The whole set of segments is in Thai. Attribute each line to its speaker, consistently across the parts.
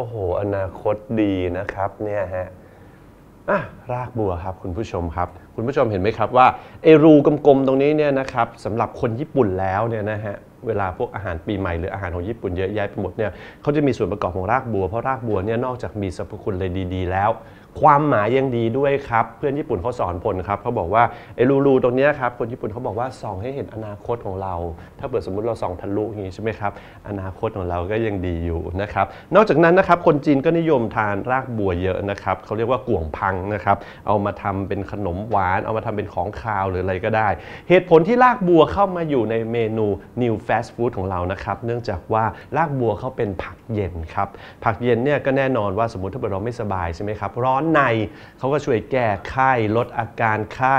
Speaker 1: โอ้โห อนาคตดีนะครับเนี่ยฮะอะรากบัวครับคุณผู้ชมครับ คุณผู้ชมเห็นไหมครับว่าไอรูกลมๆตรงนี้เนี่ยนะครับสำหรับคนญี่ปุ่นแล้วเนี่ยนะฮะเวลาพวกอาหารปีใหม่หรืออาหารของญี่ปุ่นเยอะแยะไปหมดเนี่ยเขาจะมีส่วนประกอบของรากบัวเพราะรากบัวเนี่ยนอกจากมีสรรพคุณเลยดี ๆ แล้วความหมายยังดีด้วยครับ เพื่อนญี่ปุ่นเขาสอนพลครับเขาบอกว่าไอ้รูๆตรงนี้ครับคนญี่ปุ่นเขาบอกว่าส่องให้เห็นอนาคตของเรา ถ้าเกิดสมมติเราส่องทะลุอย่างนี้ใช่ไหมครับอนาคตของเราก็ยังดีอยู่นะครับนอกจากนั้นนะครับคนจีนก็นิยมทานรากบัวเยอะนะครับเขาเรียกว่ากวงพังนะครับเอามาทำเป็นขนมหวาน เอามาทำเป็นของคาวหรืออะไรก็ได้ เหตุผลที่รากบัวเข้ามาอยู่ในเมนู New Fast Food ของเรานะครับเนื่องจากว่ารากบัวเขาเป็นผักเย็นครับผักเย็นเนี่ยก็แน่นอนว่าสมมติถ้าเกิดเราไม่สบายใช่ไหมครับร้อนใน เขาก็ช่วยแก้ไข้ลดอาการไข้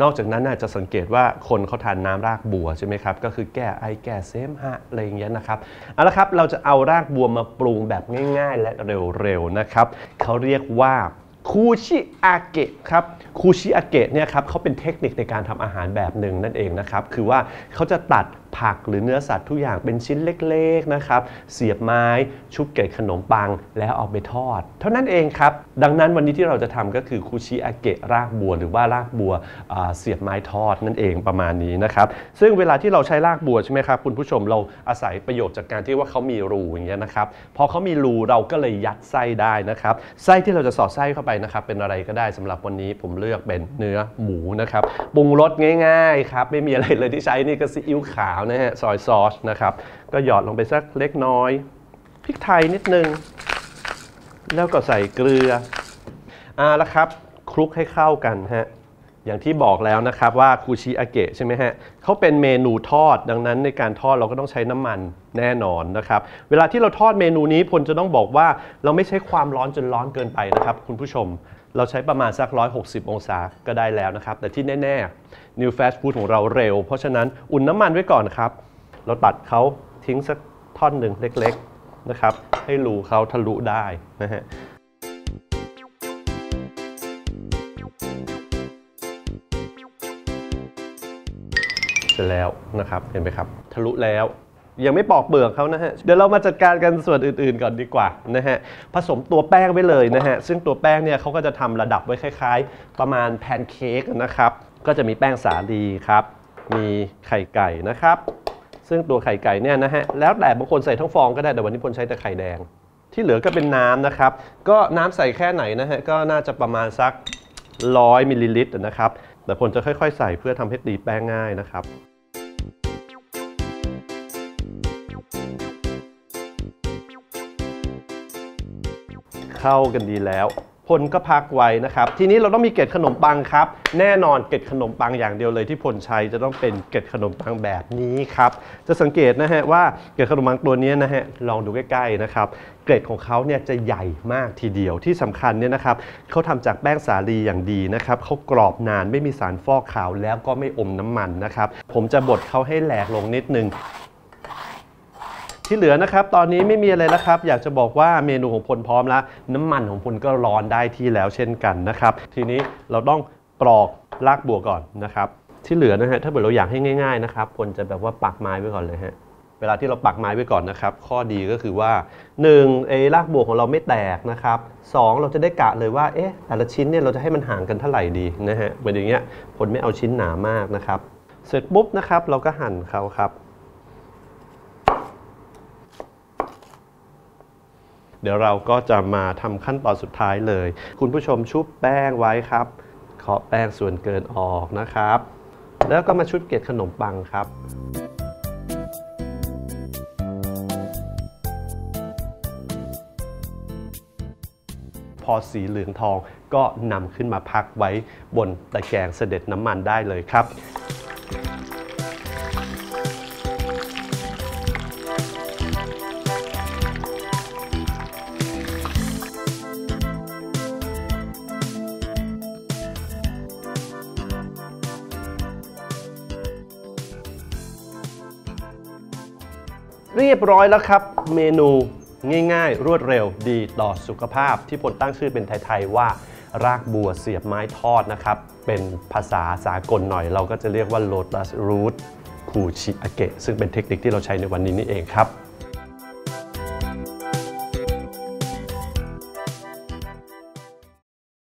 Speaker 1: นอกจากนั้นอาจะสังเกตว่าคนเขาทานน้ำรากบัวใช่ไหมครับ ก็คือแก้ไอแก้เสมหะอะไรอย่างเงี้ยนะครับ เอาละครับ เราจะเอารากบัวมาปรุงแบบง่าย ๆ และเร็วๆนะครับ เขาเรียกว่า คูชิอาเกะครับคูชิอาเกะเนี่ยครับเขาเป็นเทคนิคในการทำอาหารแบบหนึ่งนั่นเองนะครับคือว่าเขาจะตัดผักหรือเนื้อสัตว์ทุกอย่างเป็นชิ้นเล็กๆนะครับเสียบไม้ชุบเกล็ดขนมปังแล้วเอาไปทอด เท่านั้นเองครับดังนั้นวันนี้ที่เราจะทำก็คือคูชิอาเกะรากบัว หรือว่ารากบัวเสียบไม้ทอดนั่นเองประมาณนี้นะครับซึ่งเวลาที่เราใช้รากบัวใช่ไหมครับคุณผู้ชมเราอาศัยประโยชน์จากการที่ว่าเขามีรูอย่างเงี้ยนะครับพอเขามีรูเราก็เลยยัดไส้ได้นะครับไส้ที่เราจะสอดไส้เข้าไปนะครับเป็นอะไรก็ได้สำหรับวันนี้ผมเลือกเป็นเนื้อหมูนะครับปรุงรสง่ายๆครับไม่มีอะไรเลยที่ใช้นี่ก็ซีอิ๊วขาวนะฮะซอยซอสนะครับก็หยอดลงไปสักเล็กน้อยพริกไทยนิดนึง แล้วก็ใส่เกลืออ่าแล้วครับคลุกให้เข้ากันฮะ อย่างที่บอกแล้วนะครับว่าคูชิอาเกะใช่ไหมฮะเขาเป็นเมนูทอดดังนั้นในการทอดเราก็ต้องใช้น้ำมันแน่นอนนะครับ เวลาที่เราทอดเมนูนี้พลจะต้องบอกว่าเราไม่ใช้ความร้อนจนร้อนเกินไปนะครับ คุณผู้ชม เราใช้ประมาณสัก 160 องศาก็ได้แล้วนะครับ แต่ที่แน่ๆ New Fast Food ของเราเร็ว เพราะฉะนั้นอุ่นน้ำมันไว้ก่อนครับ เราตัดเขาทิ้งสักท่อนหนึ่งเล็ก ๆนะครับ ให้รูเขาทะลุได้นะฮะ เสร็จแล้วนะครับเห็นไหมครับทะลุแล้วยังไม่ปอกเปลือกเขานะฮะ เดี๋ยวเรามาจัดการกันส่วนอื่นๆก่อนดีกว่านะฮะ ผสมตัวแป้งไว้เลยนะฮะ ซึ่งตัวแป้งเนี่ยเขาก็จะทำระดับไว้คล้าย ๆ ประมาณแพนเค้กนะครับ ก็จะมีแป้งสาลีครับ มีไข่ไก่นะครับ ซึ่งตัวไข่ไก่เนี่ยนะฮะ แล้วแต่บางคนใส่ทั้งฟองก็ได้ แต่วันนี้พลใช้แต่ไข่แดง ที่เหลือก็เป็นน้ำนะครับ ก็น้ำใส่แค่ไหนนะฮะ ก็น่าจะประมาณสัก ร้อยมิลลิลิตรนะครับ แต่ผมจะค่อยๆ ใส่เพื่อทำให้ตีแป้งง่ายนะครับเข้ากันดีแล้ว พลก็พักไว้นะครับ ทีนี้เราต้องมีเกล็ดขนมปังครับ แน่นอนเกล็ดขนมปังอย่างเดียวเลยที่พลใช้จะต้องเป็นเกล็ดขนมปังแบบนี้ครับ จะสังเกตนะฮะว่าเกล็ดขนมปังตัวนี้นะฮะลองดูใกล้ๆนะครับ เกล็ดของเขาเนี่ยจะใหญ่มากทีเดียวที่สำคัญเนี่ยนะครับเขาทำจากแป้งสาลีอย่างดีนะครับเขากรอบนานไม่มีสารฟอกขาวแล้วก็ไม่อมน้ำมันนะครับ ผมจะบดเขาให้แหลกลงนิดนึง ที่เหลือนะครับ ตอนนี้ไม่มีอะไรแล้วครับ อยากจะบอกว่าเมนูของพลพร้อมแล้ว น้ำมันของพลก็ร้อนได้ที่แล้วเช่นกันนะครับ ทีนี้เราต้องปลอกรากบัวก่อนนะครับ ที่เหลือนะฮะถ้าเกิดเราอยากให้ง่าย ๆนะครับพลจะแบบว่าปักไม้ไว้ก่อนเลยฮะเวลาที่เราปักไม้ไว้ก่อนนะครับ ข้อดีก็คือว่า1ไอ้รากบัวของเราไม่แตกนะครับสองเราจะได้กะเลยว่าเอ๊ะแต่ละชิ้นเนี่ยเราจะให้มันห่างกันเท่าไหร่ดีนะฮะเหมือนอย่างเงี้ยพลไม่เอาชิ้นหนามากนะครับ เสร็จปุ๊บนะครับเราก็หั่นเขาครับ เดี๋ยวเราก็จะมาทำขั้นตอนสุดท้ายเลย คุณผู้ชมชุบแป้งไว้ครับเคาะแป้งส่วนเกินออกนะครับ แล้วก็มาชุบเกล็ดขนมปังครับพอสีเหลืองทองก็นำขึ้นมาพักไว้บนตะแกรงเสด็จน้ำมันได้เลยครับ เรียบร้อยแล้วครับ เมนูง่ายๆ รวดเร็วดีต่อสุขภาพที่พลตั้งชื่อเป็นไทย ๆ ว่ารากบัวเสียบไม้ทอดนะครับ เป็นภาษาสากลหน่อยเราก็จะเรียกว่า lotus root คูชิอาเกะซึ่งเป็นเทคนิคที่เราใช้ในวันนี้นี่เองครับ